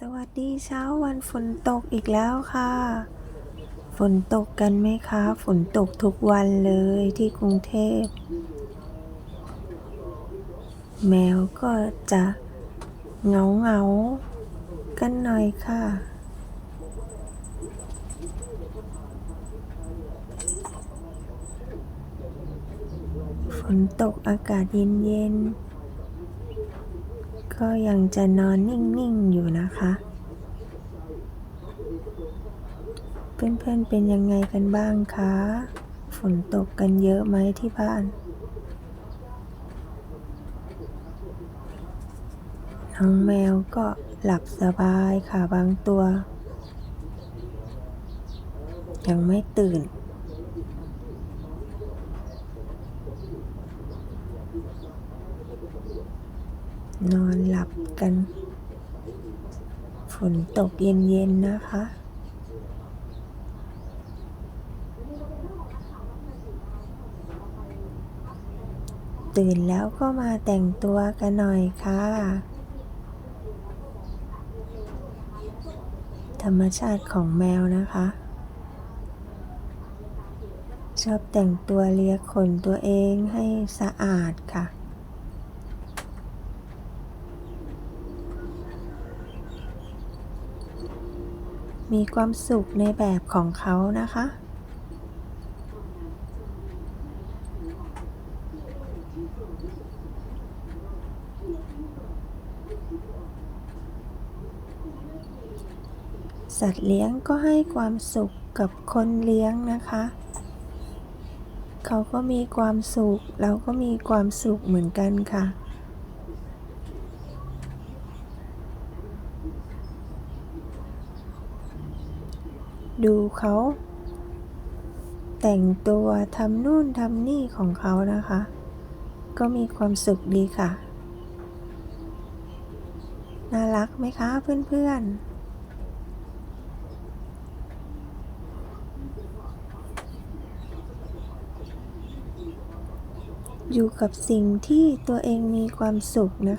สวัสดีเช้าวันฝนตกอีกแล้วค่ะ ฝนตกกันไหมคะ ฝนตกทุกวันเลยที่กรุงเทพ แมวก็จะเงาเงากันหน่อยค่ะ ฝนตกอากาศเย็นๆ ก็ยังจะนอนนิ่ง ๆ อยู่นะคะ เพื่อน ๆ เป็นยังไงกันบ้างคะ ฝนตกกันเยอะไหมที่บ้าน น้องแมวก็หลับสบายค่ะบางตัว ยังไม่ตื่น นอนหลับกัน ฝนตกเย็นๆนะคะ ตื่นแล้วก็มาแต่งตัวกันหน่อยค่ะ ธรรมชาติของแมวนะคะ ชอบแต่งตัวเลียขนตัวเองให้สะอาดค่ะ มีความสุขในแบบของเขานะคะ สัตว์เลี้ยงก็ให้ความสุขกับคนเลี้ยงนะคะ เขาก็มีความสุข เราก็มีความสุขเหมือนกันค่ะ ดูเขา แต่งตัวทำนู่นทำนี่ของเขานะคะ ก็มีความสุขดีค่ะ น่ารักไหมคะเพื่อนๆอยู่กับสิ่งที่ตัวเองมีความสุขนะคะ